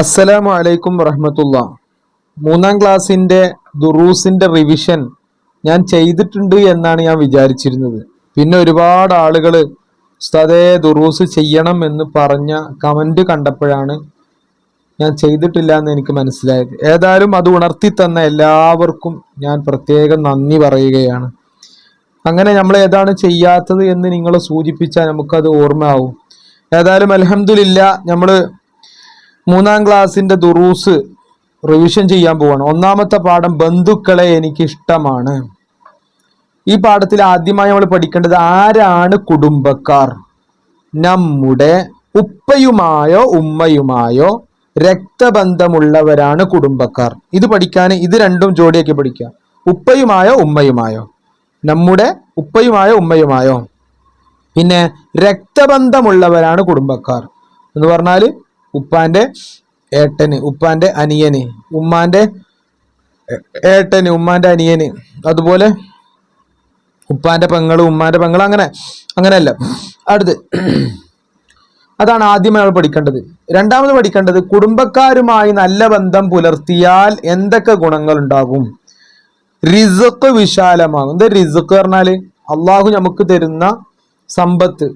അസ്സലാമു അലൈക്കും വറഹമത്തുള്ള. മൂന്നാം ക്ലാസ്സിന്റെ ദുറൂസിന്റെ റിവിഷൻ ഞാൻ ചെയ്തിട്ടുണ്ട് എന്നാണ് ഞാൻ വിചാരിച്ചിരുന്നത്. പിന്നെ ഒരുപാട് ആളുകൾ ഉസ്താദേ ദുറൂസ് ചെയ്യണം എന്ന് പറഞ്ഞ കമന്റ് കണ്ടപ്പോഴാണ് ഞാൻ ചെയ്തിട്ടില്ല എന്ന് എനിക്ക് മനസ്സിലായത്. ഏതായാലും അത് ഉണർത്തി തന്ന എല്ലാവർക്കും ഞാൻ പ്രത്യേകം നന്ദി പറയുകയാണ്. അങ്ങനെ നമ്മൾ ഏതാണ് ചെയ്യാത്തത് എന്ന് നിങ്ങൾ സൂചിപ്പിച്ചാൽ നമുക്കത് ഓർമ്മയാവും. ഏതായാലും അലഹമില്ല നമ്മൾ മൂന്നാം ക്ലാസ്സിന്റെ ദുറൂസ് റിവിഷൻ ചെയ്യാൻ പോവാണ്. ഒന്നാമത്തെ പാഠം ബന്ധുക്കളെ എനിക്ക് ഇഷ്ടമാണ് ഈ പാഠത്തിൽ ആദ്യമായി നമ്മൾ പഠിക്കേണ്ടത് ആരാണ് കുടുംബക്കാർ? നമ്മുടെ ഉപ്പയുമായോ ഉമ്മയുമായോ രക്തബന്ധമുള്ളവരാണ് കുടുംബക്കാർ. ഇത് പഠിക്കാൻ ഇത് രണ്ടും ജോഡിയൊക്കെ പഠിക്കുക. ഉപ്പയുമായോ ഉമ്മയുമായോ? നമ്മുടെ ഉപ്പയുമായോ ഉമ്മയുമായോ? പിന്നെ രക്തബന്ധമുള്ളവരാണ് കുടുംബക്കാർ എന്ന് പറഞ്ഞാൽ ഉപ്പാന്റെ ഏട്ടന് ഉപ്പാന്റെ അനിയന് ഉമ്മാന്റെ ഏട്ടന് ഉമ്മാന്റെ അനിയന് അതുപോലെ ഉപ്പാന്റെ പെങ്ങൾ ഉമ്മാന്റെ പെങ്ങൾ അങ്ങനെ അങ്ങനെയല്ല. അടുത്ത് അതാണ് ആദ്യം നമ്മൾ പഠിക്കേണ്ടത്. രണ്ടാമത് പഠിക്കേണ്ടത് കുടുംബക്കാരുമായി നല്ല ബന്ധം പുലർത്തിയാൽ എന്തൊക്കെ ഗുണങ്ങൾ ഉണ്ടാകും റിസക്ക് വിശാലമാകും. എന്താ റിസക്ക് പറഞ്ഞാൽ? അള്ളാഹു നമുക്ക് തരുന്ന സമ്പത്ത്.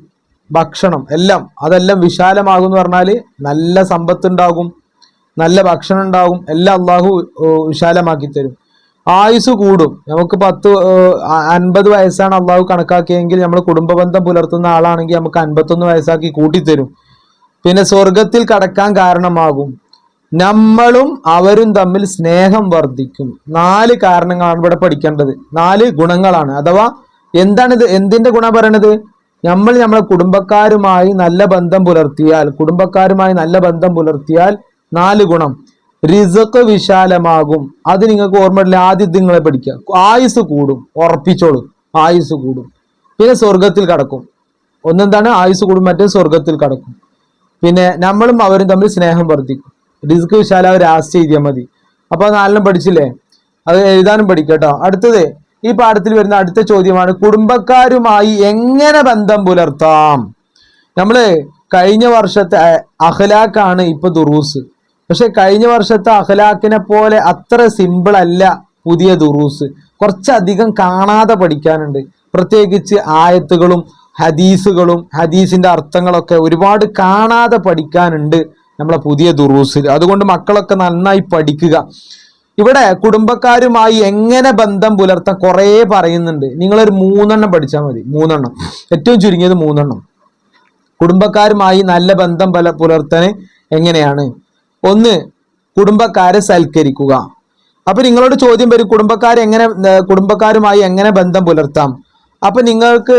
ഭക്ഷണം എല്ലാം അതെല്ലാം വിശാലമാകും എന്ന് പറഞ്ഞാൽ നല്ല സമ്പത്ത് ഉണ്ടാകും നല്ല ഭക്ഷണം ഉണ്ടാകും എല്ലാം അള്ളാഹു വിശാലമാക്കി തരും ആയുസ് കൂടും. നമുക്ക് പത്ത് അൻപത് വയസ്സാണ് അള്ളാഹു കണക്കാക്കിയെങ്കിൽ നമ്മൾ കുടുംബ ബന്ധം പുലർത്തുന്ന ആളാണെങ്കിൽ നമുക്ക് അൻപത്തൊന്ന് വയസ്സാക്കി കൂട്ടിത്തരും. പിന്നെ സ്വർഗത്തിൽ കടക്കാൻ കാരണമാകും. നമ്മളും അവരും തമ്മിൽ സ്നേഹം വർദ്ധിക്കും. നാല് കാരണങ്ങളാണ് ഇവിടെ പഠിക്കേണ്ടത്. നാല് ഗുണങ്ങളാണ്. അഥവാ എന്താണിത് എന്തിന്റെ ഗുണം പറയണത്? നമ്മൾ നമ്മളെ കുടുംബക്കാരുമായി നല്ല ബന്ധം പുലർത്തിയാൽ കുടുംബക്കാരുമായി നല്ല ബന്ധം പുലർത്തിയാൽ നാല് ഗുണം. റിസക്ക് വിശാലമാകും. അത് നിങ്ങൾക്ക് ഓർമ്മയില്ല ആദ്യം ഇത് നിങ്ങളെ പഠിക്കുക. ആയുസ് കൂടും. ഉറപ്പിച്ചോളും. ആയുസ് കൂടും. പിന്നെ സ്വർഗത്തിൽ കടക്കും. ഒന്നെന്താണ്? ആയുസ് കൂടും മറ്റേ സ്വർഗത്തിൽ കടക്കും. പിന്നെ നമ്മളും അവരും തമ്മിൽ സ്നേഹം വർദ്ധിക്കും. റിസ്ക് വിശാല ആസ്റ്റ് എഴുതിയാൽ മതി. അപ്പൊ നാലിനും പഠിച്ചില്ലേ? അത് എഴുതാനും പഠിക്കട്ടോ. അടുത്തത് ഈ പാഠത്തിൽ വരുന്ന അടുത്ത ചോദ്യമാണ് കുടുംബക്കാരുമായി എങ്ങനെ ബന്ധം പുലർത്താം? നമ്മൾ കഴിഞ്ഞ വർഷത്തെ അഖ്ലാഖാണ് ഇപ്പൊ ദുറൂസ്. പക്ഷെ കഴിഞ്ഞ വർഷത്തെ അഖ്ലാഖിനെ പോലെ അത്ര സിമ്പിൾ അല്ല പുതിയ ദുറൂസ്. കുറച്ചധികം കാണാതെ പഠിക്കാനുണ്ട്. പ്രത്യേകിച്ച് ആയത്തുകളും ഹദീസുകളും ഹദീസിന്റെ അർത്ഥങ്ങളൊക്കെ ഒരുപാട് കാണാതെ പഠിക്കാനുണ്ട് നമ്മളെ പുതിയ ദുറൂസിൽ അതുകൊണ്ട് മക്കളൊക്കെ നന്നായി പഠിക്കുക. ഇവിടെ കുടുംബക്കാരുമായി എങ്ങനെ ബന്ധം പുലർത്താൻ കുറേ പറയുന്നുണ്ട്. നിങ്ങളൊരു മൂന്നെണ്ണം പഠിച്ചാൽ മതി. മൂന്നെണ്ണം. ഏറ്റവും ചുരുങ്ങിയത് മൂന്നെണ്ണം. കുടുംബക്കാരുമായി നല്ല ബന്ധം പല പുലർത്താൻ എങ്ങനെയാണ്? ഒന്ന് കുടുംബക്കാരെ സൽക്കരിക്കുക. അപ്പൊ നിങ്ങളോട് ചോദ്യം വരും കുടുംബക്കാർ എങ്ങനെ കുടുംബക്കാരുമായി എങ്ങനെ ബന്ധം പുലർത്താം? അപ്പൊ നിങ്ങൾക്ക്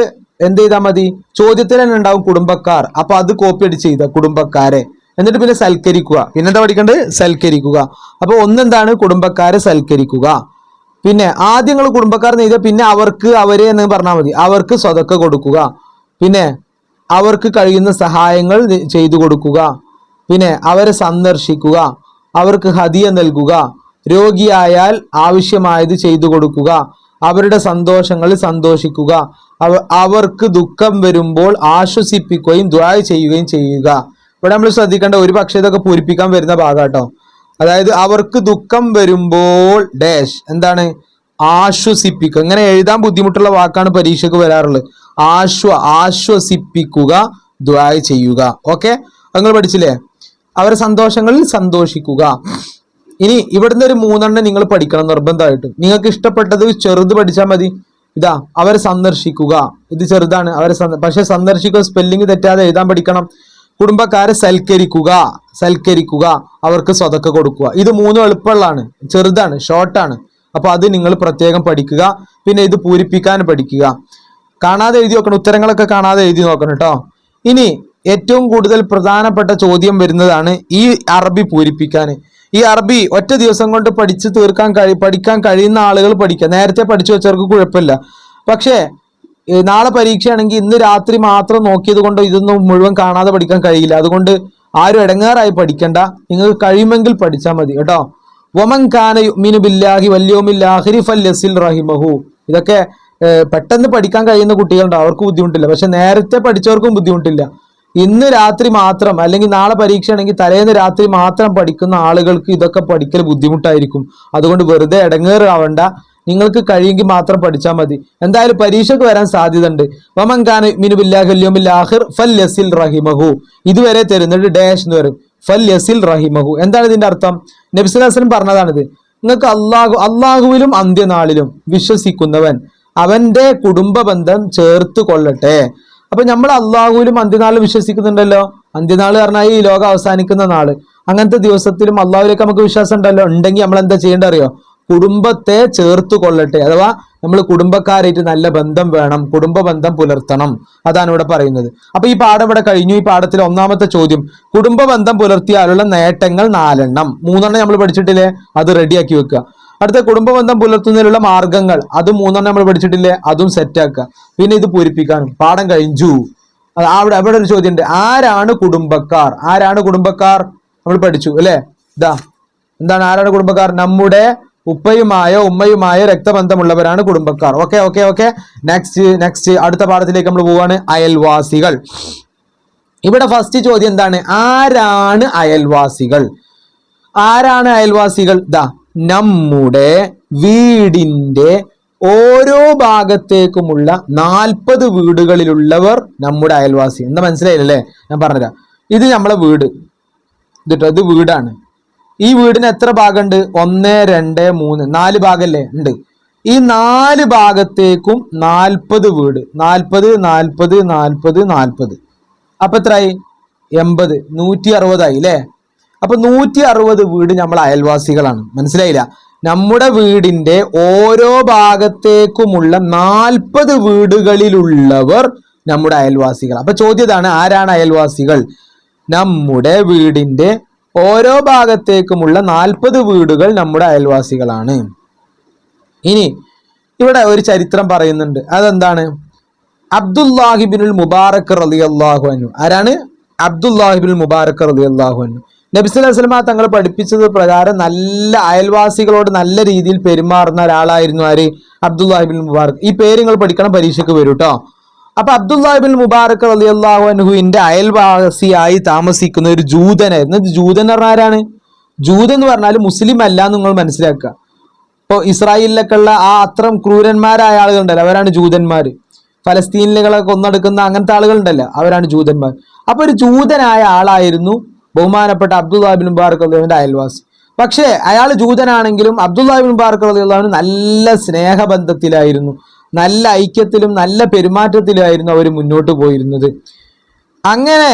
എന്ത് ചെയ്താൽ മതി? ചോദ്യത്തിൽ തന്നെ ഉണ്ടാവും കുടുംബക്കാർ. അപ്പൊ അത് കോപ്പി അടിച്ച് ചെയ്ത കുടുംബക്കാരെ. എന്നിട്ട് പിന്നെ സൽക്കരിക്കുക. പിന്നെന്താ പഠിക്കേണ്ടത് സൽക്കരിക്കുക. അപ്പൊ ഒന്നെന്താണ്? കുടുംബക്കാരെ സൽക്കരിക്കുക. പിന്നെ ആദ്യം നിങ്ങൾ കുടുംബക്കാർ നെയ്ത പിന്നെ അവർക്ക് അവരെ എന്ന് പറഞ്ഞാൽ മതി. അവർക്ക് സ്വതക്ക കൊടുക്കുക. പിന്നെ അവർക്ക് കഴിയുന്ന സഹായങ്ങൾ ചെയ്തു കൊടുക്കുക. പിന്നെ അവരെ സന്ദർശിക്കുക. അവർക്ക് ഹതിയ നൽകുക. രോഗിയായാൽ ആവശ്യമായത് ചെയ്തു കൊടുക്കുക. അവരുടെ സന്തോഷങ്ങളിൽ സന്തോഷിക്കുക. അവർക്ക് ദുഃഖം വരുമ്പോൾ ആശ്വസിപ്പിക്കുകയും ദ്വായ ചെയ്യുകയും ചെയ്യുക. ഇവിടെ നമ്മൾ ശ്രദ്ധിക്കേണ്ട ഒരു പക്ഷേ ഇതൊക്കെ പൂരിപ്പിക്കാൻ വരുന്ന ഭാഗാട്ടോ. അതായത് അവർക്ക് ദുഃഖം വരുമ്പോൾ ഡാഷ് എന്താണ്? ആശ്വസിപ്പിക്കുക. ഇങ്ങനെ എഴുതാൻ ബുദ്ധിമുട്ടുള്ള വാക്കാണ് പരീക്ഷയ്ക്ക് വരാറുള്ളത്. ആശ്വ ആശ്വസിപ്പിക്കുക ദ്വായ ചെയ്യുക. ഓക്കെ നിങ്ങൾ പഠിച്ചില്ലേ? അവരെ സന്തോഷങ്ങളിൽ സന്തോഷിക്കുക. ഇനി ഇവിടുന്ന് ഒരു മൂന്നെണ്ണം നിങ്ങൾ പഠിക്കണം നിർബന്ധമായിട്ടും. നിങ്ങൾക്ക് ഇഷ്ടപ്പെട്ടത് ചെറുത് പഠിച്ചാൽ മതി. ഇതാ അവരെ സന്ദർശിക്കുക. ഇത് ചെറുതാണ്. അവരെ പക്ഷെ സന്ദർശിക്കുക സ്പെല്ലിംഗ് തെറ്റാതെ എഴുതാൻ പഠിക്കണം. കുടുംബക്കാരെ സൽക്കരിക്കുക സൽക്കരിക്കുക അവർക്ക് സ്വതക്ക കൊടുക്കുക. ഇത് മൂന്നും എളുപ്പമുള്ളതാണ്. ചെറുതാണ് ഷോർട്ടാണ് അപ്പോൾ അത് നിങ്ങൾ പ്രത്യേകം പഠിക്കുക. പിന്നെ ഇത് പൂരിപ്പിക്കാൻ പഠിക്കുക. കാണാതെ എഴുതി നോക്കണം. ഉത്തരങ്ങളൊക്കെ കാണാതെ എഴുതി നോക്കണം കേട്ടോ ഇനി ഏറ്റവും കൂടുതൽ പ്രധാനപ്പെട്ട ചോദ്യം വരുന്നതാണ് ഈ അറബി പൂരിപ്പിക്കാൻ ഈ അറബി ഒറ്റ ദിവസം കൊണ്ട് പഠിച്ചു തീർക്കാൻ കഴി പഠിക്കാൻ കഴിയുന്ന ആളുകൾ പഠിക്കുക. നേരത്തെ പഠിച്ചു വെച്ചവർക്ക് കുഴപ്പമില്ല. പക്ഷേ നാളെ പരീക്ഷയാണെങ്കിൽ ഇന്ന് രാത്രി മാത്രം നോക്കിയത് കൊണ്ട് ഇതൊന്നും മുഴുവൻ കാണാതെ പഠിക്കാൻ കഴിയില്ല. അതുകൊണ്ട് ആരും ഇടങ്ങാറായി പഠിക്കണ്ട. നിങ്ങൾക്ക് കഴിയുമെങ്കിൽ പഠിച്ചാൽ മതി കേട്ടോ. വമൻ കാന യുമിനു ബില്ലാഹി വല്യൗമിൽ ആഖിരി ഫല്യസിൽ റഹിമഹു. ഇതൊക്കെ പെട്ടെന്ന് പഠിക്കാൻ കഴിയുന്ന കുട്ടികളുണ്ട്. അവർക്ക് ബുദ്ധിമുട്ടില്ല. പക്ഷെ നേരത്തെ പഠിച്ചവർക്കും ബുദ്ധിമുട്ടില്ല. ഇന്ന് രാത്രി മാത്രം അല്ലെങ്കിൽ നാളെ പരീക്ഷയാണെങ്കിൽ തലേന്ന് രാത്രി മാത്രം പഠിക്കുന്ന ആളുകൾക്ക് ഇതൊക്കെ പഠിക്കൽ ബുദ്ധിമുട്ടായിരിക്കും. അതുകൊണ്ട് വെറുതെ ഇടങ്ങേറാവണ്ട. നിങ്ങൾക്ക് കഴിയുമെങ്കിൽ മാത്രം പഠിച്ചാൽ മതി. എന്തായാലും പരീക്ഷയ്ക്ക് വരാൻ സാധ്യതയുണ്ട്. വമൻഖാൻ ആഹിർ ഫൽ യസിൽ റഹിമഹു. ഇതുവരെ തരുന്നത് ഡാഷ് എന്ന് പറയും ഫൽ യസിൽ റഹിമഹു. എന്താണ് ഇതിന്റെ അർത്ഥം? നബ്സുലാസൻ പറഞ്ഞതാണിത്. നിങ്ങൾക്ക് അള്ളാഹു അള്ളാഹുവിലും അന്ത്യനാളിലും വിശ്വസിക്കുന്നവൻ അവന്റെ കുടുംബ ബന്ധം ചേർത്ത് കൊള്ളട്ടെ. അപ്പൊ നമ്മൾ അള്ളാഹുവിലും അന്ത്യനാളിലും വിശ്വസിക്കുന്നുണ്ടല്ലോ. അന്ത്യനാൾ പറഞ്ഞാൽ ഈ ലോകം അവസാനിക്കുന്ന നാൾ. അങ്ങനത്തെ ദിവസത്തിലും അള്ളാഹുലേക്ക് നമുക്ക് വിശ്വാസം ഉണ്ടല്ലോ. ഉണ്ടെങ്കിൽ നമ്മൾ എന്താ ചെയ്യേണ്ട അറിയോ? കുടുംബത്തെ ചേർത്ത് കൊള്ളട്ടെ. അഥവാ നമ്മൾ കുടുംബക്കാരായിട്ട് നല്ല ബന്ധം വേണം കുടുംബ ബന്ധം പുലർത്തണം. അതാണ് ഇവിടെ പറയുന്നത്. അപ്പൊ ഈ പാഠം ഇവിടെ കഴിഞ്ഞു. ഈ പാഠത്തിലെ ഒന്നാമത്തെ ചോദ്യം കുടുംബ ബന്ധം പുലർത്തിയാലുള്ള നേട്ടങ്ങൾ നാലെണ്ണം. മൂന്നെണ്ണം നമ്മൾ പഠിച്ചിട്ടില്ലേ? അത് റെഡിയാക്കി വെക്കുക. അടുത്ത കുടുംബ ബന്ധം പുലർത്തുന്നതിനുള്ള മാർഗങ്ങൾ അത് മൂന്നെണ്ണം നമ്മൾ പഠിച്ചിട്ടില്ലേ? അതും സെറ്റാക്കുക. പിന്നെ ഇത് പൂരിപ്പിക്കാനും. പാഠം കഴിഞ്ഞു. അവിടെ അവിടെ ഒരു ചോദ്യം ഉണ്ട് ആരാണ് കുടുംബക്കാർ? ആരാണ് കുടുംബക്കാർ? നമ്മൾ പഠിച്ചു അല്ലേ? ഇതാ. എന്താണ്? ആരാണ് കുടുംബക്കാർ? നമ്മുടെ ഉപ്പയുമായോ ഉമ്മയുമായോ രക്തബന്ധമുള്ളവരാണ് കുടുംബക്കാർ. Okay okay okay next next അടുത്ത പാഠത്തിലേക്ക് നമ്മൾ പോവാണ്. അയൽവാസികൾ. ഇവിടെ ഫസ്റ്റ് ചോദ്യം എന്താണ്? ആരാണ് അയൽവാസികൾ? ആരാണ് അയൽവാസികൾ? ദാ നമ്മുടെ വീടിന്റെ ഓരോ ഭാഗത്തേക്കുമുള്ള നാൽപ്പത് വീടുകളിലുള്ളവർ നമ്മുടെ അയൽവാസി. എന്താ മനസ്സിലായില്ലേ? ഞാൻ പറഞ്ഞുതരാം. ഇത് നമ്മളെ വീട്. ഇത് വീടാണ്. ഈ വീടിന് എത്ര ഭാഗമുണ്ട്? ഒന്ന് രണ്ട് മൂന്ന്. നാല് ഭാഗമല്ലേ ഉണ്ട്. ഈ നാല് ഭാഗത്തേക്കും നാൽപ്പത് വീട്. നാൽപ്പത് നാൽപ്പത് നാൽപ്പത് നാൽപ്പത്. അപ്പൊ എത്രയായി? എൺപത്. നൂറ്റി അറുപതായി അല്ലേ അപ്പൊ നൂറ്റി അറുപത് വീട് നമ്മൾ അയൽവാസികളാണ്. മനസ്സിലായില്ല? നമ്മുടെ വീടിന്റെ ഓരോ ഭാഗത്തേക്കുമുള്ള നാൽപ്പത് വീടുകളിലുള്ളവർ നമ്മുടെ അയൽവാസികൾ അപ്പൊ ചോദ്യതാണ് ആരാണ് അയൽവാസികൾ? നമ്മുടെ വീടിന്റെ ഓരോ ഭാഗത്തേക്കുമുള്ള നാൽപ്പത് വീടുകൾ നമ്മുടെ അയൽവാസികളാണ്. ഇനി ഇവിടെ ഒരു ചരിത്രം പറയുന്നുണ്ട്. അതെന്താണ്? അബ്ദുല്ലാഹിബിനുൽ മുബാറക് റലി അള്ളാഹു അനു ആരാണ് അബ്ദുല്ലാഹിബിനുൽ മുബാറക് റലി അള്ളാഹു അനു നബിസുലമ തങ്ങൾ പഠിപ്പിച്ചത് പ്രകാരം നല്ല അയൽവാസികളോട് നല്ല രീതിയിൽ പെരുമാറുന്ന ഒരാളായിരുന്നു ആര്? അബ്ദുല്ലാഹിബിൻ മുബാറക്. ഈ പേര് നിങ്ങൾ പഠിക്കണം പരീക്ഷയ്ക്ക് വരും കേട്ടോ അപ്പൊ അബ്ദുല്ലാഹിബിൻ മുബാറക് അലി അള്ളാഹു അനുഹുവിന്റെ അയൽവാസിയായി താമസിക്കുന്ന ഒരു ജൂതനായിരുന്നു. ജൂതൻ എന്ന് പറഞ്ഞാൽ ആരാണ്? ജൂതൻ എന്ന് പറഞ്ഞാൽ മുസ്ലിം അല്ല എന്ന് നിങ്ങൾ മനസ്സിലാക്കുക. ഇപ്പോൾ ഇസ്രായേലിലൊക്കെ ഉള്ള ആ അത്രം ക്രൂരന്മാരായ ആളുകളുണ്ടല്ലോ. അവരാണ് ജൂതന്മാർ. ഫലസ്തീനിലെ കൊന്നെടുക്കുന്ന അങ്ങനത്തെ ആളുകളുണ്ടല്ലോ. അവരാണ് ജൂതന്മാർ. അപ്പൊ ഒരു ജൂതനായ ആളായിരുന്നു ബഹുമാനപ്പെട്ട അബ്ദുല്ലാഹിബിൻ മുബാറക് അള്ളാഹുവിന്റെ അയൽവാസി. പക്ഷേ അയാൾ ജൂതനാണെങ്കിലും അബ്ദുല്ലാഹിബിൻ മുബാറക് അള്ളാഹുവിന് നല്ല സ്നേഹബന്ധത്തിലായിരുന്നു. നല്ല ഐക്യത്തിലും നല്ല പെരുമാറ്റത്തിലായിരുന്നു അവർ മുന്നോട്ട് പോയിരുന്നത്. അങ്ങനെ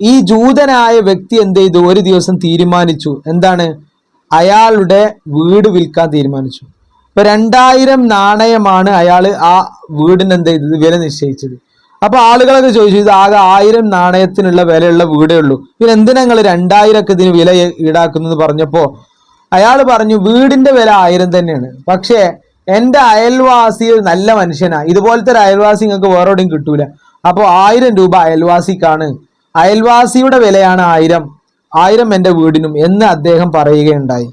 ഈ ജൂതനായ വ്യക്തി എന്ത് ചെയ്തു? ഒരു ദിവസം തീരുമാനിച്ചു. എന്താണ്? അയാളുടെ വീട് വിൽക്കാൻ തീരുമാനിച്ചു. ഇപ്പൊ രണ്ടായിരം നാണയമാണ് അയാൾ ആ വീടിന് എന്ത് ചെയ്തത്? വില നിശ്ചയിച്ചത്. അപ്പൊ ആളുകളൊക്കെ ചോദിച്ചു ഇത് ആകെ ആയിരം നാണയത്തിനുള്ള വിലയുള്ള വീടേ ഉള്ളൂ. പിന്നെ എന്തിനാ നിങ്ങൾ രണ്ടായിരമൊക്കെ ഇതിന് വില ഈടാക്കുന്നത് പറഞ്ഞപ്പോ അയാൾ പറഞ്ഞു വീടിന്റെ വില ആയിരം തന്നെയാണ്. പക്ഷേ എന്റെ അയൽവാസി ഒരു നല്ല മനുഷ്യനാ. ഇതുപോലത്തെ ഒരു അയൽവാസി നിങ്ങൾക്ക് വേറെ എവിടെയും കിട്ടൂല. അപ്പോൾ ആയിരം രൂപ അയൽവാസിക്കാണ്. അയൽവാസിയുടെ വിലയാണ് ആയിരം. ആയിരം എന്റെ വീടിനും എന്ന് അദ്ദേഹം പറയുകയുണ്ടായി.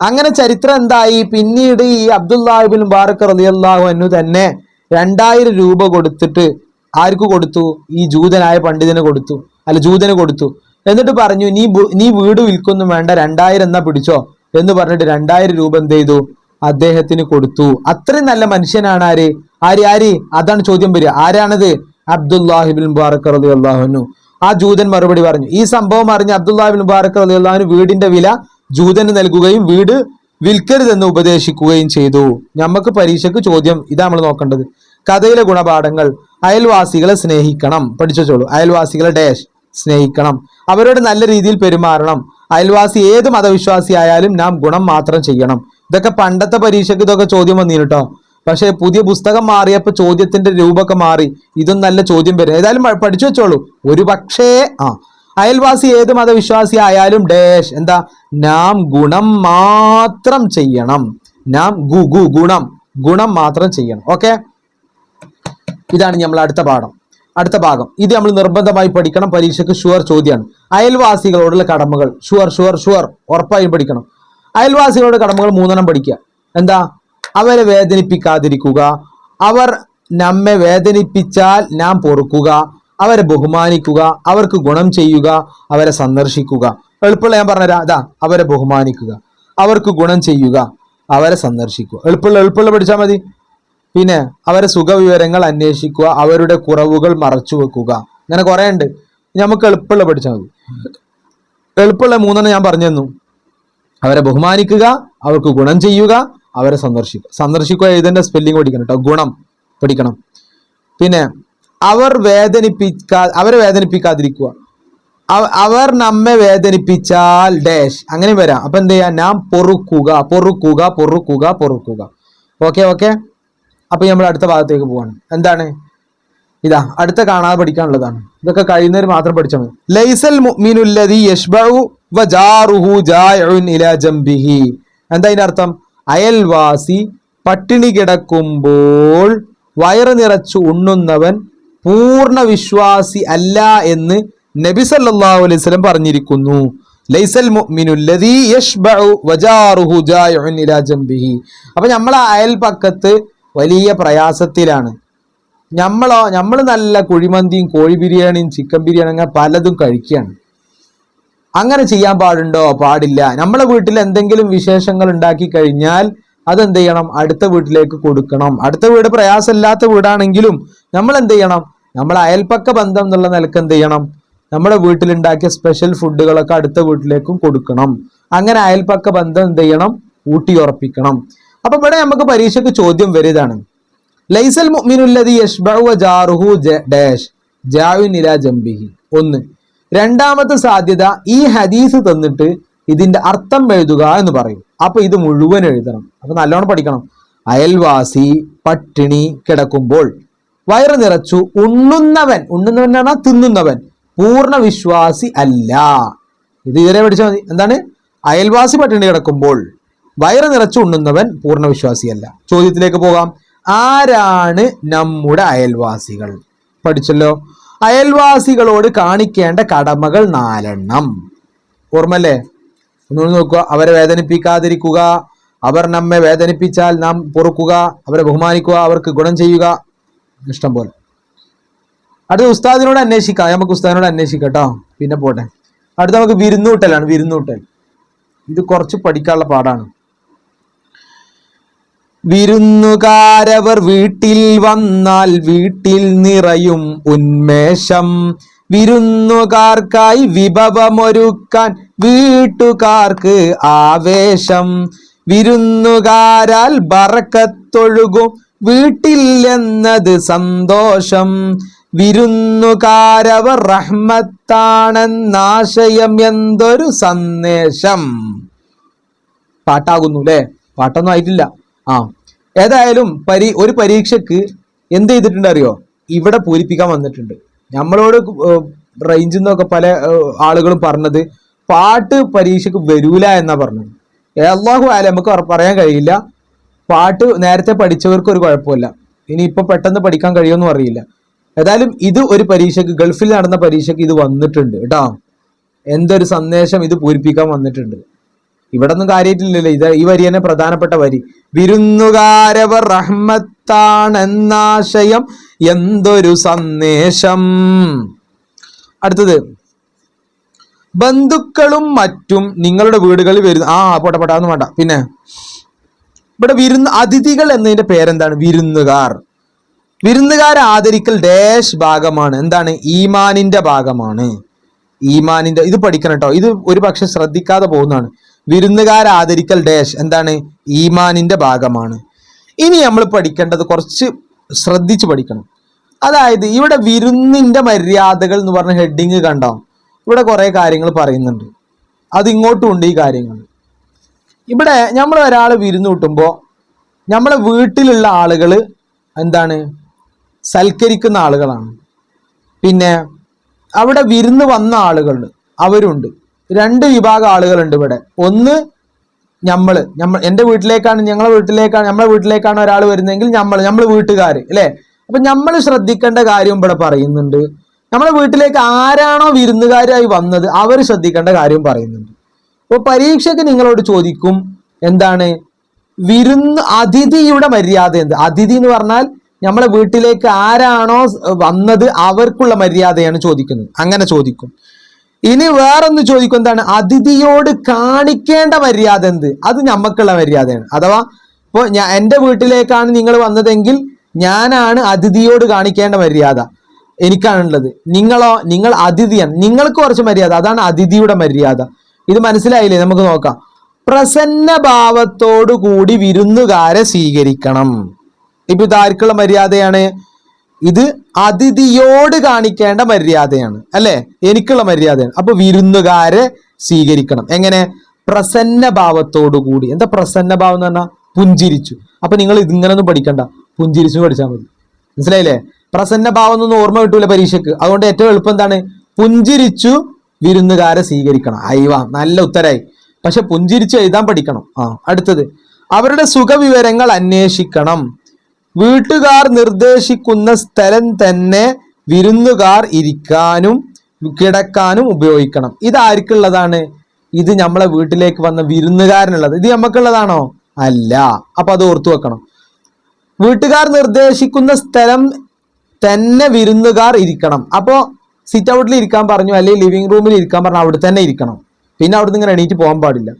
അങ്ങനെ ചരിത്രം എന്തായി? പിന്നീട് ഈ അബ്ദുല്ലാഹിബിൻ മുബാറക് റലിയല്ലാഹു അൻഹു തന്നെ രണ്ടായിരം രൂപ കൊടുത്തിട്ട് ആർക്ക് കൊടുത്തു? ഈ ജൂതനായ പണ്ഡിതന് കൊടുത്തു. അല്ല ജൂതന് കൊടുത്തു. എന്നിട്ട് പറഞ്ഞു നീ നീ വീട് വിൽക്കൊന്നും വേണ്ട. രണ്ടായിരം എന്നാ പിടിച്ചോ? എന്ന് പറഞ്ഞിട്ട് രണ്ടായിരം രൂപ എന്ത് ചെയ്തു? അദ്ദേഹത്തിന് കൊടുത്തു. അത്രയും നല്ല മനുഷ്യനാണ് ആര്? ആര് ആര്? അതാണ് ചോദ്യം വരിക. ആരാണത്? അബ്ദുല്ലാഹിബിൻ മുബാറക് അലി അള്ളാഹുനു ആ ജൂതൻ മറുപടി പറഞ്ഞു. ഈ സംഭവം അറിഞ്ഞ് അബ്ദുല്ലാഹിബിൻ മുബാറക് അലി അള്ളാഹുനു വീടിന്റെ വില ജൂതന് നൽകുകയും വീട് വിൽക്കരുതെന്ന് ഉപദേശിക്കുകയും ചെയ്തു. നമുക്ക് പരീക്ഷയ്ക്ക് ചോദ്യം ഇതാ നമ്മൾ നോക്കേണ്ടത്. കഥയിലെ ഗുണപാഠങ്ങൾ അയൽവാസികളെ സ്നേഹിക്കണം. പഠിച്ചോളൂ. അയൽവാസികളെ ഡാഷ് സ്നേഹിക്കണം. അവരോട് നല്ല രീതിയിൽ പെരുമാറണം. അയൽവാസി ഏത് മതവിശ്വാസി ആയാലും നാം ഗുണം മാത്രം ചെയ്യണം. ഇതൊക്കെ പണ്ടത്തെ പരീക്ഷയ്ക്ക് ഇതൊക്കെ ചോദ്യം വന്നിരുന്നു കേട്ടോ പക്ഷെ പുതിയ പുസ്തകം മാറിയപ്പോൾ ചോദ്യത്തിന്റെ രൂപമൊക്കെ മാറി. ഇതും നല്ല ചോദ്യം വരും. ഏതായാലും പഠിച്ചു വെച്ചോളൂ. ഒരു പക്ഷേ ആ. അയൽവാസി ഏത് മതവിശ്വാസി ആയാലും ഡേഷ് എന്താ? നാം ഗുണം മാത്രം ചെയ്യണം. നാം ഗു ഗു ഗുണം. ഗുണം മാത്രം ചെയ്യണം. ഓക്കെ? ഇതാണ് നമ്മൾ അടുത്ത പാഠം. അടുത്ത ഭാഗം. ഇത് നമ്മൾ നിർബന്ധമായി പഠിക്കണം. പരീക്ഷയ്ക്ക് ഷുവർ ചോദ്യമാണ്. അയൽവാസികളോടുള്ള കടമകൾ. Sure sure sure. ഉറപ്പായും പഠിക്കണം. അയൽവാസികളുടെ കടമകൾ മൂന്നെണ്ണം പഠിക്കുക. എന്താ? അവരെ വേദനിപ്പിക്കാതിരിക്കുക. അവർ നമ്മെ വേദനിപ്പിച്ചാൽ നാം പൊറുക്കുക. അവരെ ബഹുമാനിക്കുക. അവർക്ക് ഗുണം ചെയ്യുക. അവരെ സന്ദർശിക്കുക. എളുപ്പമുള്ള ഞാൻ പറഞ്ഞുതരാം. അതാ അവരെ ബഹുമാനിക്കുക. അവർക്ക് ഗുണം ചെയ്യുക. അവരെ സന്ദർശിക്കുക. എളുപ്പമുള്ള എളുപ്പമുള്ള പഠിച്ചാൽ മതി. പിന്നെ അവരെ സുഖവിവരങ്ങൾ അന്വേഷിക്കുക അവരുടെ കുറവുകൾ മറച്ചു വെക്കുക. അങ്ങനെ കുറേ ഉണ്ട് നമുക്ക് എളുപ്പമുള്ള പഠിച്ചാൽ മതി. എളുപ്പമുള്ള മൂന്നെണ്ണം ഞാൻ പറഞ്ഞു തന്നു അവരെ ബഹുമാനിക്കുക അവർക്ക് ഗുണം ചെയ്യുക അവരെ സന്ദർശിക്കുക. സന്ദർശിക്കുക എഴുതേണ്ട സ്പെല്ലിംഗ് പഠിക്കണം കേട്ടോ ഗുണം പഠിക്കണം. പിന്നെ അവർ വേദനിപ്പിക്കാ അവരെ വേദനിപ്പിക്കാതിരിക്കുക. അവർ നമ്മെ വേദനിപ്പിച്ചാൽ ഡാഷ് അങ്ങനെ വരാം. അപ്പൊ എന്ത് ചെയ്യാം? നാം പൊറുക്കുക പൊറുക്കുക പൊറുക്കുക പൊറുക്കുക. ഓക്കെ ഓക്കെ അപ്പൊ നമ്മൾ അടുത്ത ഭാഗത്തേക്ക് പോവാണ്. എന്താണ്? ഇതാ അടുത്ത കാണാതെ പഠിക്കാനുള്ളതാണ്. ഇതൊക്കെ കഴിയുന്നവർ മാത്രം പഠിച്ചാൽ മതി. ലൈസൽ വജാറുഹു ഇലാ ജംബിഹി. എന്താ അതിന്റെ അർത്ഥം? അയൽവാസി പട്ടിണി കിടക്കുമ്പോൾ വയറ് നിറച്ചു ഉണ്ണുന്നവൻ പൂർണ വിശ്വാസി അല്ല എന്ന് നബി സല്ലല്ലാഹു അലൈഹി വസല്ലം പറഞ്ഞിരിക്കുന്നു. ലൈസൽ മുഅ്മിനുല്ലദി യശ്ബഉ വജാറുഹു ഇലാ ജംബിഹി. അപ്പൊ നമ്മളെ അയൽപക്കത്ത് വലിയ പ്രയാസത്തിലാണ്. നമ്മളോ നമ്മൾ നല്ല കുഴിമന്തിയും കോഴി ബിരിയാണിയും ചിക്കൻ ബിരിയാണി അങ്ങനെ പലതും കഴിക്കുകയാണ് അങ്ങനെ ചെയ്യാൻ പാടുണ്ടോ? പാടില്ല. നമ്മളെ വീട്ടിൽ എന്തെങ്കിലും വിശേഷങ്ങൾ ഉണ്ടാക്കി കഴിഞ്ഞാൽ അതെന്ത് ചെയ്യണം? അടുത്ത വീട്ടിലേക്ക് കൊടുക്കണം. അടുത്ത വീട് പ്രയാസമില്ലാത്ത വീടാണെങ്കിലും നമ്മൾ എന്ത് ചെയ്യണം? നമ്മൾ അയൽപ്പക്ക ബന്ധം എന്നുള്ള നിലയ്ക്ക് എന്ത് ചെയ്യണം? നമ്മുടെ വീട്ടിലുണ്ടാക്കിയ സ്പെഷ്യൽ ഫുഡുകളൊക്കെ അടുത്ത വീട്ടിലേക്കും കൊടുക്കണം. അങ്ങനെ അയൽപ്പക്ക ബന്ധം എന്ത് ചെയ്യണം? ഊട്ടിയുറപ്പിക്കണം. അപ്പൊ ഇവിടെ നമുക്ക് പരീക്ഷയ്ക്ക് ചോദ്യം വരിതാണ്. ലൈസൽ ജാറുഹു ഡാഷ് ജംബിഹി. ഒന്ന്. രണ്ടാമത്തെ സാധ്യത ഈ ഹദീസ് തന്നിട്ട് ഇതിന്റെ അർത്ഥം എഴുതുക എന്ന് പറയും. അപ്പൊ ഇത് മുഴുവൻ എഴുതണം. അപ്പൊ നല്ലോണം പഠിക്കണം. അയൽവാസി പട്ടിണി കിടക്കുമ്പോൾ വയറ് നിറച്ചു ഉണ്ണുന്നവൻ ഉണ്ണുന്നവൻ എന്ന് തിന്നുന്നവൻ പൂർണ വിശ്വാസി അല്ല. ഇത് ഇതുവരെ പഠിച്ചാൽ മതി. എന്താണ്? അയൽവാസി പട്ടിണി കിടക്കുമ്പോൾ വയറ് നിറച്ചു ഉണ്ണുന്നവൻ പൂർണ വിശ്വാസിയല്ല ചോദ്യത്തിലേക്ക് പോകാം. ആരാണ് നമ്മുടെ അയൽവാസികൾ? പഠിച്ചല്ലോ. അയൽവാസികളോട് കാണിക്കേണ്ട കടമകൾ നാലെണ്ണം. ഓർമ്മല്ലേ ഒന്നുകൂടി നോക്കുക. അവരെ വേദനിപ്പിക്കാതിരിക്കുക. അവർ നമ്മെ വേദനിപ്പിച്ചാൽ നാം പൊറുക്കുക. അവരെ ബഹുമാനിക്കുക. അവർക്ക് ഗുണം ചെയ്യുക. ഇഷ്ടം പോലെ അടുത്ത ഉസ്താദിനോട് അന്വേഷിക്കാം. നമുക്ക് ഉസ്താദിനോട് അന്വേഷിക്കാം കേട്ടോ. പിന്നെ പോട്ടെ. അടുത്ത നമുക്ക് വിരുന്നൂട്ടലാണ്. വിരുന്നൂട്ടൽ. ഇത് കുറച്ച് പഠിക്കാനുള്ള പാടാണ്. വിരുന്നുകാരവർ വീട്ടിൽ വന്നാൽ വീട്ടിൽ നിറയും ഉന്മേഷം. വിരുന്നുകാർക്കായി വിഭവമൊരുക്കാൻ വീട്ടുകാർക്ക് ആവേശം. വിരുന്നുകാരാൽ ബറക്കത്തൊഴുകും വീട്ടിൽ എന്നത് സന്തോഷം. വിരുന്നുകാരവർ റഹ്മത്താണെന്നാശയം എന്തൊരു സന്ദേശം. പാട്ടാകുന്നു അല്ലേ പാട്ടൊന്നും ആയിട്ടില്ല. ആ. ഏതായാലും പരി ഒരു പരീക്ഷക്ക് എന്ത് ചെയ്തിട്ടുണ്ട് അറിയോ ഇവിടെ പൂരിപ്പിക്കാൻ വന്നിട്ടുണ്ട്. നമ്മളോട് റേഞ്ചിൽ നിന്നൊക്കെ പല ആളുകളും പറഞ്ഞത് പാട്ട് പരീക്ഷക്ക് വരൂല എന്നാ പറഞ്ഞത്. അള്ളാഹു ആല നമുക്ക് പറയാൻ കഴിയില്ല. പാട്ട് നേരത്തെ പഠിച്ചവർക്ക് ഒരു കുഴപ്പമില്ല. ഇനി ഇപ്പൊ പെട്ടെന്ന് പഠിക്കാൻ കഴിയുമെന്നും അറിയില്ല. ഏതായാലും ഇത് ഒരു പരീക്ഷക്ക് ഗൾഫിൽ നടന്ന പരീക്ഷക്ക് ഇത് വന്നിട്ടുണ്ട് കേട്ടോ. എന്തൊരു സന്ദേശം ഇത് പൂരിപ്പിക്കാൻ വന്നിട്ടുണ്ട്. ഇവിടെ ഒന്നും കാര്യമായിട്ടില്ലല്ലോ ഇത് ഈ വരി തന്നെ പ്രധാനപ്പെട്ട വരി. വിരുന്നുകാരവർ റഹ്മത്താണെന്നാശയം എന്തൊരു സന്ദേശം. അടുത്തത്. ബന്ധുക്കളും മറ്റും നിങ്ങളുടെ വീടുകളിൽ വരുന്ന ആ പോട്ടെ പോട്ടെ വേണ്ട. പിന്നെ. ഇവിടെ വിരുന്ന് അതിഥികൾ എന്നതിന്റെ പേരെന്താണ്? വിരുന്നുകാർ. വിരുന്നുകാരെ ആദരിക്കൽ ഡാഷ് ഭാഗമാണ്. എന്താണ്? ഈമാനിന്റെ ഭാഗമാണ്. ഈമാനിന്റെ ഇത് പഠിക്കണം കേട്ടോ. ഇത് ഒരു പക്ഷെ ശ്രദ്ധിക്കാതെ പോകുന്നതാണ്. വിരുന്നുകാരെ ആദരിക്കൽ ഡാഷ് എന്താണ്? ഈമാനിന്റെ ഭാഗമാണ്. ഇനി നമ്മൾ പഠിക്കേണ്ടത് കുറച്ച് ശ്രദ്ധിച്ച് പഠിക്കണം. അതായത് ഇവിടെ വിരുന്നിന്റെ മര്യാദകൾ എന്ന് പറഞ്ഞ ഹെഡിങ് കണ്ടോ? ഇവിടെ കുറെ കാര്യങ്ങൾ പറയുന്നുണ്ട്. അത് ഇങ്ങോട്ടും ഉണ്ട് ഈ കാര്യങ്ങൾ. ഇവിടെ നമ്മൾ ഒരാൾ വിരുന്ന് കിട്ടുമ്പോൾ നമ്മളെ വീട്ടിലുള്ള ആളുകൾ എന്താണ്? സൽക്കരിക്കുന്ന ആളുകളാണ്. പിന്നെ അവിടെ വിരുന്ന് വന്ന ആളുകൾ അവരുണ്ട്. രണ്ട് വിഭാഗം ആളുകളുണ്ട് ഇവിടെ. ഒന്ന് നമ്മൾ നമ്മൾ എന്റെ വീട്ടിലേക്കാണ് ഞങ്ങളെ വീട്ടിലേക്കാണ് നമ്മളെ വീട്ടിലേക്കാണ് ഒരാൾ വരുന്നതെങ്കിൽ നമ്മൾ നമ്മൾ വീട്ടുകാർ അല്ലേ? അപ്പൊ നമ്മൾ ശ്രദ്ധിക്കേണ്ട കാര്യം ഇവിടെ പറയുന്നുണ്ട്. നമ്മളെ വീട്ടിലേക്ക് ആരാണോ വിരുന്നുകാരായി വന്നത് അവർ ശ്രദ്ധിക്കേണ്ട കാര്യം പറയുന്നുണ്ട്. അപ്പോൾ പരീക്ഷയ്ക്ക് നിങ്ങളോട് ചോദിക്കും എന്താണ്? വിരുന്ന് അതിഥിയുടെ മര്യാദ എന്ത്? അതിഥി എന്ന് പറഞ്ഞാൽ നമ്മളെ വീട്ടിലേക്ക് ആരാണോ വന്നത് അവർക്കുള്ള മര്യാദയാണ് ചോദിക്കുന്നത്. അങ്ങനെ ചോദിക്കും. ഇനി വേറൊന്ന് ചോദിക്കും എന്താണ്? അതിഥിയോട് കാണിക്കേണ്ട മര്യാദ എന്ത്? അത് നമ്മക്കുള്ള മര്യാദയാണ്. അഥവാ ഇപ്പോൾ ഞാൻ എന്റെ വീട്ടിലേക്കാണ് നിങ്ങൾ വന്നതെങ്കിൽ ഞാനാണ് അതിഥിയോട് കാണിക്കേണ്ട മര്യാദ. എനിക്കാണുള്ളത്. നിങ്ങളോ നിങ്ങൾ അതിഥിയാണ്. നിങ്ങൾക്ക് കുറച്ച് മര്യാദ. അതാണ് അതിഥിയുടെ മര്യാദ. ഇത് മനസ്സിലായില്ലേ? നമുക്ക് നോക്കാം. പ്രസന്ന ഭാവത്തോടു കൂടി വിരുന്നുകാരെ സ്വീകരിക്കണം. ഇപ്പൊ ഇത് ആർക്കുള്ള മര്യാദയാണ്? ഇത് അതിഥിയോട് കാണിക്കേണ്ട മര്യാദയാണ് അല്ലെ? എനിക്കുള്ള മര്യാദയാണ്. അപ്പൊ വിരുന്നുകാരെ സ്വീകരിക്കണം. എങ്ങനെ? പ്രസന്ന ഭാവത്തോടു കൂടി. എന്താ പ്രസന്ന ഭാവം എന്ന് പറഞ്ഞാൽ പുഞ്ചിരിച്ചു. അപ്പൊ നിങ്ങൾ ഇതിങ്ങനെ ഒന്നും പഠിക്കണ്ട. പുഞ്ചിരിച്ചു പഠിച്ചാൽ മതി. മനസ്സിലായില്ലേ? പ്രസന്ന ഭാവം എന്നൊന്നും ഓർമ്മ കിട്ടൂല പരീക്ഷയ്ക്ക് അതുകൊണ്ട് ഏറ്റവും എളുപ്പം എന്താണ്? പുഞ്ചിരിച്ചു വിരുന്നുകാരെ സ്വീകരിക്കണം. അയവാ നല്ല ഉത്തരായി. പക്ഷെ പുഞ്ചിരിച്ചു എഴുതാൻ പഠിക്കണം. ആ അടുത്തത്. അവരുടെ സുഖവിവരങ്ങൾ അന്വേഷിക്കണം. വീട്ടുകാർ നിർദ്ദേശിക്കുന്ന സ്ഥലം തന്നെ വിരുന്നുകാർ ഇരിക്കാനും കിടക്കാനും ഉപയോഗിക്കണം. ഇതാർക്കുള്ളതാണ് ഇത് നമ്മളെ വീട്ടിലേക്ക് വന്ന വിരുന്നുകാരനുള്ളത്. ഇത് നമുക്കുള്ളതാണോ അല്ല. അപ്പൊ അത് ഓർത്തു വെക്കണം. വീട്ടുകാർ നിർദ്ദേശിക്കുന്ന സ്ഥലം തന്നെ വിരുന്നുകാർ ഇരിക്കണം. അപ്പോൾ സിറ്റ് ഔട്ടിൽ ഇരിക്കാൻ പറഞ്ഞു അല്ലെങ്കിൽ ലിവിംഗ് റൂമിൽ ഇരിക്കാൻ പറഞ്ഞു അവിടെ തന്നെ ഇരിക്കണം. പിന്നെ അവിടെ നിന്ന് ഇങ്ങനെ എണീറ്റ് പോകാൻ പാടില്ല.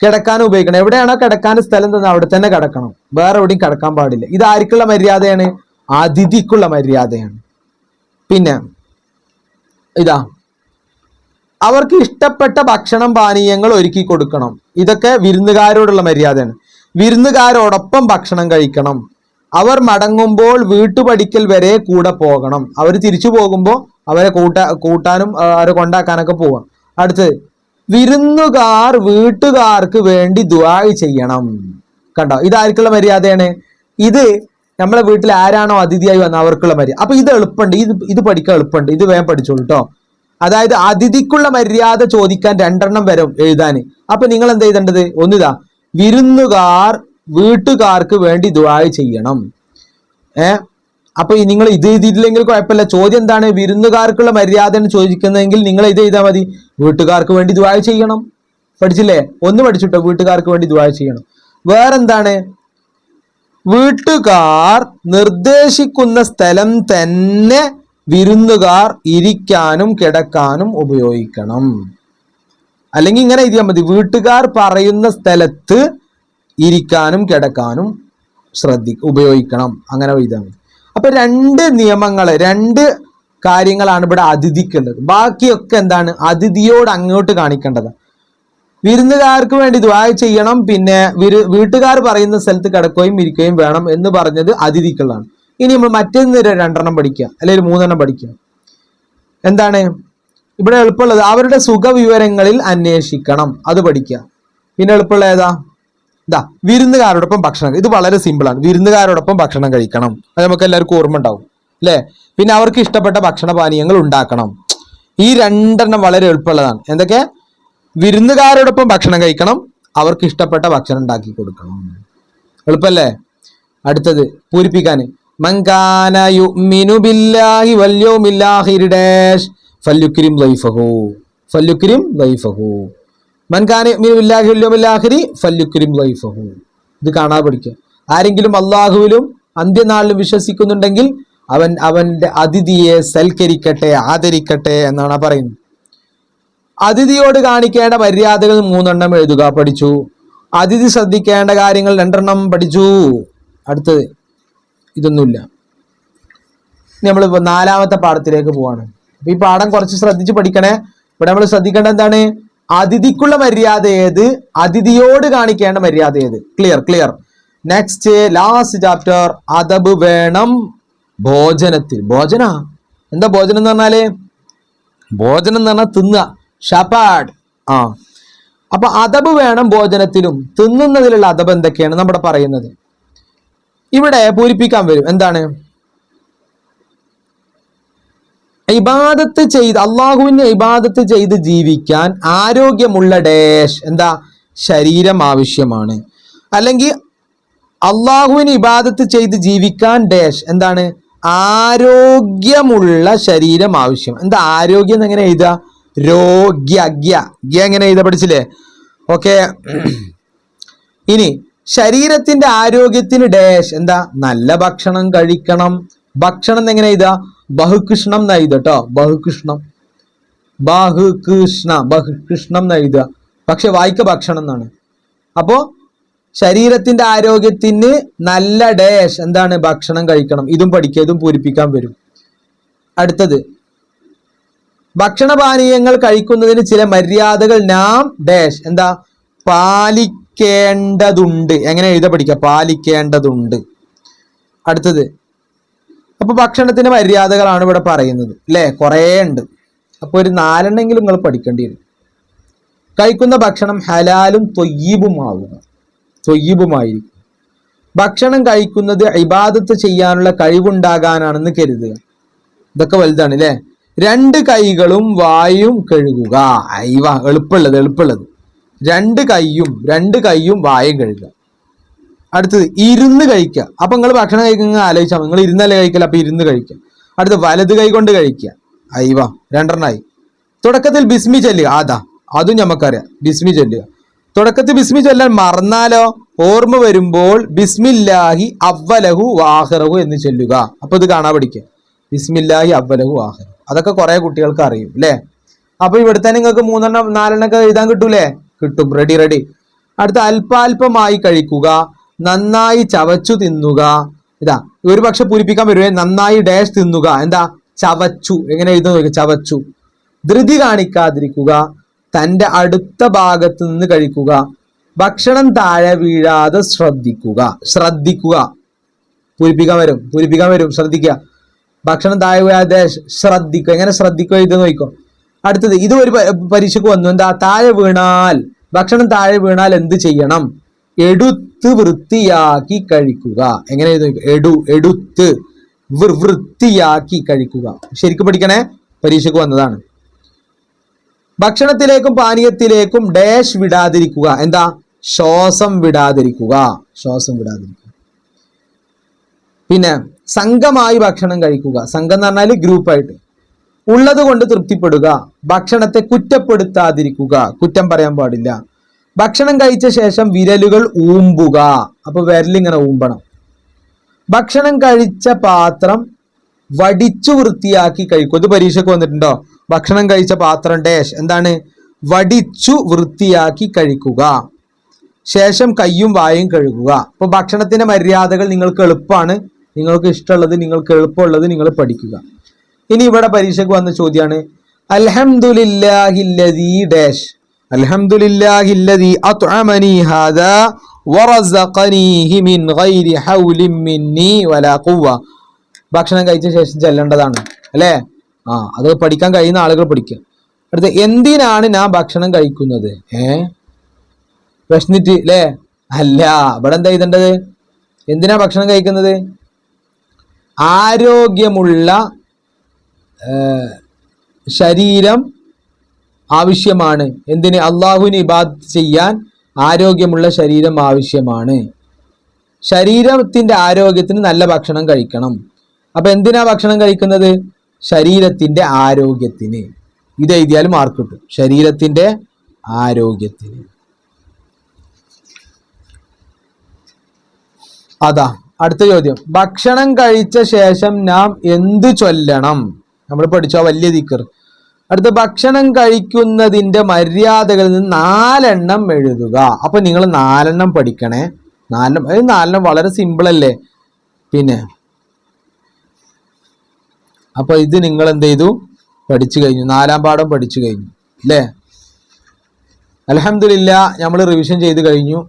കിടക്കാനും ഉപയോഗിക്കണം. എവിടെയാണോ കിടക്കാൻ സ്ഥലം തന്നെ അവിടെ തന്നെ കിടക്കണം. വേറെ എവിടെയും കിടക്കാൻ പാടില്ല. ഇത് ആർക്കുള്ള മര്യാദയാണ്? അതിഥിക്കുള്ള മര്യാദയാണ്. പിന്നെ ഇതാ. അവർക്ക് ഇഷ്ടപ്പെട്ട ഭക്ഷണം പാനീയങ്ങൾ ഒരുക്കി കൊടുക്കണം. ഇതൊക്കെ വിരുന്നുകാരോടുള്ള മര്യാദയാണ്. വിരുന്നുകാരോടൊപ്പം ഭക്ഷണം കഴിക്കണം. അവർ മടങ്ങുമ്പോൾ വീട്ടുപടിക്കൽ വരെ കൂടെ പോകണം. അവർ തിരിച്ചു പോകുമ്പോൾ അവരെ കൂട്ട കൂട്ടാനും അവരെ കൊണ്ടാക്കാനൊക്കെ പോവാം. അടുത്തത് വിരുന്നുകാർ വീട്ടുകാർക്ക് വേണ്ടി ദുആ ചെയ്യണം. കണ്ടോ? ഇതാർക്കുള്ള മര്യാദയാണ്? ഇത് നമ്മളെ വീട്ടിൽ ആരാണോ അതിഥിയായി വന്ന അവർക്കുള്ള മര്യാദ. അപ്പൊ ഇത് എളുപ്പമുണ്ട്. ഇത് ഇത് പഠിക്കാൻ എളുപ്പമുണ്ട്. ഇത് വേഗം പഠിച്ചോളൂ കേട്ടോ അതായത് അതിഥിക്കുള്ള മര്യാദ ചോദിക്കാൻ രണ്ടെണ്ണം വരും എഴുതാൻ. അപ്പൊ നിങ്ങൾ എന്താ എഴുതേണ്ടത്? ഒന്നിതാ വിരുന്നുകാർ വീട്ടുകാർക്ക് വേണ്ടി ദുആ ചെയ്യണം. ഏ? അപ്പൊ നിങ്ങൾ ഇത് എഴുതിയിട്ടില്ലെങ്കിൽ കുഴപ്പമില്ല. ചോദ്യം എന്താണ്? വിരുന്നുകാർക്കുള്ള മര്യാദ എന്ന് ചോദിക്കുന്നതെങ്കിൽ നിങ്ങൾ ഇത് ചെയ്താൽ മതി. വീട്ടുകാർക്ക് വേണ്ടി ദുആ ചെയ്യണം. പഠിച്ചില്ലേ? ഒന്ന് പഠിച്ചിട്ടോ? വീട്ടുകാർക്ക് വേണ്ടി ദുആ ചെയ്യണം. വേറെന്താണ്? വീട്ടുകാർ നിർദ്ദേശിക്കുന്ന സ്ഥലം തന്നെ വിരുന്നുകാർ ഇരിക്കാനും കിടക്കാനും ഉപയോഗിക്കണം. അല്ലെങ്കിൽ ഇങ്ങനെ എഴുതിയാൽ മതി. വീട്ടുകാർ പറയുന്ന സ്ഥലത്ത് ഇരിക്കാനും കിടക്കാനും ശ്രദ്ധി ഉപയോഗിക്കണം. അങ്ങനെ എഴുതിയാൽ മതി അപ്പൊ രണ്ട് നിയമങ്ങൾ രണ്ട് കാര്യങ്ങളാണ് ഇവിടെ അതിഥിക്കുള്ളത്. ബാക്കിയൊക്കെ എന്താണ്? അതിഥിയോട് അങ്ങോട്ട് കാണിക്കേണ്ടത്. വിരുന്നുകാർക്ക് വേണ്ടി ദ്വാ ചെയ്യണം പിന്നെ വിരു വീട്ടുകാർ പറയുന്ന സ്ഥലത്ത് കിടക്കുകയും ഇരിക്കുകയും വേണം എന്ന് പറഞ്ഞത് അതിഥിക്കുള്ളതാണ്. ഇനി നമ്മൾ മറ്റൊന്ന് രണ്ടെണ്ണം പഠിക്കുക അല്ലെങ്കിൽ മൂന്നെണ്ണം പഠിക്കുക. എന്താണ്? ഇവിടെ എളുപ്പമുള്ളത്. അവരുടെ സുഖവിവരങ്ങളിൽ അന്വേഷിക്കണം. അത് പഠിക്കുക. പിന്നെ എളുപ്പമുള്ള ഏതാ? ഇതാ വിരുന്നുകാരോടൊപ്പം ഭക്ഷണം ഇത് വളരെ സിമ്പിളാണ് വിരുന്നുകാരോടൊപ്പം ഭക്ഷണം കഴിക്കണം. അത് നമുക്ക് എല്ലാവർക്കും ഓർമ്മ ഉണ്ടാവും. അല്ലേ പിന്നെ അവർക്ക് ഇഷ്ടപ്പെട്ട ഭക്ഷണ പാനീയങ്ങൾ ഉണ്ടാക്കണം. ഈ രണ്ടെണ്ണം വളരെ എളുപ്പമുള്ളതാണ്. എന്തൊക്കെ? വിരുന്നുകാരോടൊപ്പം ഭക്ഷണം കഴിക്കണം. അവർക്ക് ഇഷ്ടപ്പെട്ട ഭക്ഷണം ഉണ്ടാക്കി കൊടുക്കണം. എളുപ്പല്ലേ? അടുത്തത് പൂരിപ്പിക്കാൻ. മങ്കാന യുമിനു ബില്ലാഹി വൽ യൗമിൽ ഡാഷ് ഫല്യുക്രിം ലൈഫഹു ഫല്യുക്രിം ലൈഫഹു യൗമിൽ ഫല്യുക്രിം ലൈഫഹു ഇത് കാണാതെ പഠിക്കുക. ആരെങ്കിലും അള്ളാഹുവിലും അന്ത്യനാളിലും വിശ്വസിക്കുന്നുണ്ടെങ്കിൽ അവൻ അവന്റെ അതിഥിയെ സൽക്കരിക്കട്ടെ ആദരിക്കട്ടെ എന്നാണ് പറയുന്നത്. അതിഥിയോട് കാണിക്കേണ്ട മര്യാദകൾ മൂന്നെണ്ണം എഴുതുക. പഠിച്ചു. അതിഥി ശ്രദ്ധിക്കേണ്ട കാര്യങ്ങൾ രണ്ടെണ്ണം പഠിച്ചു. അടുത്തത് ഇതൊന്നുമില്ല. നമ്മൾ നാലാമത്തെ പാഠത്തിലേക്ക് പോവാണ്. ഈ പാഠം കുറച്ച് ശ്രദ്ധിച്ച് പഠിക്കണേ. ഇവിടെ നമ്മൾ ശ്രദ്ധിക്കേണ്ട എന്താണ്? അതിഥിക്കുള്ള മര്യാദ ഏത്? അതിഥിയോട് കാണിക്കേണ്ട മര്യാദ ഏത്? Clear clear next last chapter അതബ് വേണം ഭോജനത്തിൽ. ഭോജന? എന്താ ഭോജനം എന്ന് പറഞ്ഞാൽ? ഭോജനം എന്ന് പറഞ്ഞാൽ തിന്നുക. ഷപാഡ് ആ. അപ്പൊ അതബ് വേണം ഭോജനത്തിലും. തിന്നുന്നതിലുള്ള അതബ് എന്തൊക്കെയാണ്? നമ്മുടെ പറയുന്നത്. ഇവിടെ പൂരിപ്പിക്കാൻ വരും. എന്താണ്? ഇബാദത്ത് ചെയ്ത് അള്ളാഹുവിനെ ഇബാദത്ത് ചെയ്ത് ജീവിക്കാൻ ആരോഗ്യമുള്ള ഡേഷ് എന്താ? ശരീരം ആവശ്യമാണ്. അല്ലെങ്കിൽ അള്ളാഹുവിന് ഇബാദത്ത് ചെയ്ത് ജീവിക്കാൻ ഡേഷ് എന്താണ്? ആരോഗ്യമുള്ള ശരീരം ആവശ്യം. എന്താ ആരോഗ്യം എങ്ങനെ എഴുതുക? രോഗ്യ ഗ്യ ഗ്യ എങ്ങനെ എഴുതാ പഠിച്ചില്ലേ? ഓക്കെ ഇനി ശരീരത്തിന്റെ ആരോഗ്യത്തിന് ഡേഷ് എന്താ? നല്ല ഭക്ഷണം കഴിക്കണം. ഭക്ഷണം എങ്ങനെ എഴുതാ ബഹുകൃഷ്ണം എന്ന് എഴുതുക കേട്ടോ ബഹുകൃഷ്ണം. ബഹുകൃഷ്ണ ബഹുകൃഷ്ണം എന്ന് എഴുതുക പക്ഷെ വായിക്ക ഭക്ഷണം എന്നാണ്. അപ്പോ ശരീരത്തിന്റെ ആരോഗ്യത്തിന് നല്ല ഡേഷ് എന്താണ് ഭക്ഷണം കഴിക്കണം. ഇതും പഠിക്കുക ഇതും പൂരിപ്പിക്കാൻ വരും. അടുത്തത്. ഭക്ഷണപാനീയങ്ങൾ കഴിക്കുന്നതിന് ചില മര്യാദകൾ നാം ഡാഷ് എന്താ? പാലിക്കേണ്ടതുണ്ട്. എങ്ങനെ എഴുത പഠിക്കുക? പാലിക്കേണ്ടതുണ്ട്. അടുത്തത്. അപ്പൊ ഭക്ഷണത്തിന്റെ മര്യാദകളാണ് ഇവിടെ പറയുന്നത് അല്ലേ കുറേ ഉണ്ട്. അപ്പോൾ ഒരു നാലെണ്ണെങ്കിലും നിങ്ങൾ പഠിക്കേണ്ടി വരും. കഴിക്കുന്ന ഭക്ഷണം ഹലാലും തൊയ്യീബുമാവുക തൊയ്യീബുമായിരിക്കും. ഭക്ഷണം കഴിക്കുന്നത് ഇബാദത്ത് ചെയ്യാനുള്ള കഴിവുണ്ടാകാനാണെന്ന് കരുതുക. ഇതൊക്കെ വലുതാണ് അല്ലേ രണ്ട് കൈകളും വായും കഴുകുക. അയ്വ എളുപ്പമുള്ളത് എളുപ്പമുള്ളത്. രണ്ട് കൈയും രണ്ട് കൈയും വായും കഴുകുക. അടുത്തത് ഇരുന്ന് കഴിക്കുക അപ്പൊ നിങ്ങൾ ഭക്ഷണം കഴിക്കുന്ന ആലോചിച്ചാൽ നിങ്ങൾ ഇരുന്നല്ലേ കഴിക്കല അപ്പൊ ഇരുന്ന് കഴിക്കുക അടുത്ത് വലത് കൈ കൊണ്ട് കഴിക്കുക അയ്വ രണ്ടെണ്ണായി. തുടക്കത്തിൽ ബിസ്മി ചൊല്ലുക. അതാ അതും നമുക്കറിയാം ബിസ്മി ചൊല്ലുക. തുടക്കത്തിൽ ബിസ്മി ചൊല്ലാൻ മറന്നാലോ? ഓർമ്മ വരുമ്പോൾ ബിസ്മില്ലാഹി അവലഹു വാഹറഹു എന്ന് ചൊല്ലുക. അപ്പൊ ഇത് കാണാൻ പഠിക്കുക ബിസ്മില്ലാഹി അവലഹു വാഹറഹു. അതൊക്കെ കുറെ കുട്ടികൾക്ക് അറിയും അല്ലേ അപ്പൊ ഇവിടുത്തെ നിങ്ങൾക്ക് മൂന്നെണ്ണം നാലെണ്ണം ഒക്കെ എഴുതാൻ കിട്ടൂലേ? കിട്ടും. റെഡി റെഡി അടുത്ത അല്പാൽപമായി കഴിക്കുക. നന്നായി ചവച്ചു തിന്നുക. ഇതാ ഒരു പക്ഷെ പൂരിപ്പിക്കാൻ വരുവേ നന്നായി ഡാഷ് തിന്നുക. എന്താ? ചവച്ചു. എങ്ങനെ എഴുതുന്നു ചവച്ചു. ധൃതി കാണിക്കാതിരിക്കുക. തന്റെ അടുത്ത ഭാഗത്ത് നിന്ന് കഴിക്കുക. ഭക്ഷണം താഴെ വീഴാതെ ശ്രദ്ധിക്കുക. ശ്രദ്ധിക്കുക. പൂരിപ്പിക്കാൻ വരും. പൂരിപ്പിക്കാൻ വരും. ശ്രദ്ധിക്കുക. ഭക്ഷണം താഴെ വീഴാതെ ശ്രദ്ധിക്കുക. എങ്ങനെ ശ്രദ്ധിക്കുക? ഇത് നോക്കിക്കോ അടുത്തത് ഇത് ഒരു പരീക്ഷക്ക് വന്നു. എന്താ? താഴെ വീണാൽ. ഭക്ഷണം താഴെ വീണാൽ എന്ത് ചെയ്യണം? എടുത്ത് വൃത്തിയാക്കി കഴിക്കുക. എങ്ങനെ എടു എടുത്ത് വൃത്തിയാക്കി കഴിക്കുക. ശരിക്കും പഠിക്കണേ? പരീക്ഷയ്ക്ക് വന്നതാണ്. ഭക്ഷണത്തിലേക്കും പാനീയത്തിലേക്കും ഡാഷ് വിടാതിരിക്കുക. എന്താ? ശ്വാസം വിടാതിരിക്കുക. ശ്വാസം വിടാതിരിക്കുക. പിന്നെ സംഘമായി ഭക്ഷണം കഴിക്കുക. സംഘം എന്ന് പറഞ്ഞാൽ ഗ്രൂപ്പായിട്ട് ഉള്ളത് കൊണ്ട് തൃപ്തിപ്പെടുക. ഭക്ഷണത്തെ കുറ്റപ്പെടുത്താതിരിക്കുക. കുറ്റം പറയാൻ പാടില്ല. ഭക്ഷണം കഴിച്ച ശേഷം വിരലുകൾ ഊമ്പുക. അപ്പൊ വിരലിങ്ങനെ ഊമ്പണം. ഭക്ഷണം കഴിച്ച പാത്രം വടിച്ചു വൃത്തിയാക്കി കഴിക്കും. ഇത് പരീക്ഷയ്ക്ക് വന്നിട്ടുണ്ടോ? ഭക്ഷണം കഴിച്ച പാത്രം ഡാഷ് എന്താണ്? വടിച്ചു വൃത്തിയാക്കി കഴിക്കുക. ശേഷം കയ്യും വായും കഴുകുക. അപ്പോൾ ഭക്ഷണത്തിന്റെ മര്യാദകൾ നിങ്ങൾക്ക് എളുപ്പമാണ്. നിങ്ങൾക്ക് ഇഷ്ടമുള്ളത് നിങ്ങൾക്ക് എളുപ്പമുള്ളത് നിങ്ങൾ പഠിക്കുക. ഇനി ഇവിടെ പരീക്ഷയ്ക്ക് വന്ന ചോദ്യമാണ് അലഹമുല്ലാഹില്ലീ ഡാഷ് ഭക്ഷണം കഴിച്ച ശേഷം ചെല്ലേണ്ടതാണ് അല്ലേ? ആ അത് പഠിക്കാൻ കഴിയുന്ന ആളുകൾ പഠിക്കുക. അടുത്ത എന്തിനാണ് ഞാൻ ഭക്ഷണം കഴിക്കുന്നത്? ഏ? പ്രശ്നിറ്റ് അല്ലേ? അല്ല ഇവിടെ എന്താ എഴുതേണ്ടത്? എന്തിനാ ഭക്ഷണം കഴിക്കുന്നത്? ആരോഗ്യമുള്ള ശരീരം ആവശ്യമാണ്. എന്തിന് അള്ളാഹുവിന് ഇബാദ് ചെയ്യാൻ ആരോഗ്യമുള്ള ശരീരം ആവശ്യമാണ്. ശരീരത്തിന്റെ ആരോഗ്യത്തിന് നല്ല ഭക്ഷണം കഴിക്കണം. അപ്പൊ എന്തിനാ ഭക്ഷണം കഴിക്കുന്നത്? ശരീരത്തിന്റെ ആരോഗ്യത്തിന്. ഇത് എഴുതിയാൽ മാർക്ക് കിട്ടും. ശരീരത്തിന്റെ ആരോഗ്യത്തിന്. അതാ അടുത്ത ചോദ്യം. ഭക്ഷണം കഴിച്ച ശേഷം നാം എന്ത് ചൊല്ലണം? നമ്മൾ പഠിച്ചോ? വലിയ ദിക്കർ. അടുത്ത ഭക്ഷണം കഴിക്കുന്നതിന്റെ മര്യാദകളിൽ നിന്ന് നാലെണ്ണം എഴുതുക. അപ്പോൾ നിങ്ങൾ നാലെണ്ണം പഠിക്കണേ. നാലെണ്ണം അത് നാലെണ്ണം വളരെ സിമ്പിളല്ലേ പിന്നെ അപ്പോൾ ഇത് നിങ്ങൾ എന്ത് ചെയ്തു? പഠിച്ചു കഴിഞ്ഞു. നാലാം പാഠം പഠിച്ചു കഴിഞ്ഞു. അല്ലേ? അലഹമില്ല നമ്മൾ റിവിഷൻ ചെയ്ത് കഴിഞ്ഞു.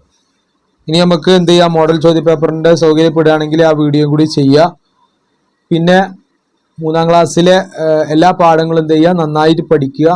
ഇനി നമുക്ക് എന്ത് ചെയ്യാം? മോഡൽ ചോദ്യ പേപ്പറിന്റെ സൗകര്യപ്പെടുകയാണെങ്കിൽ ആ വീഡിയോ കൂടി ചെയ്യുക. പിന്നെ മൂന്നാം ക്ലാസ്സിലെ എല്ലാ പാഠങ്ങളും എന്ത് ചെയ്യുക? നന്നായിട്ട് പഠിക്കുക.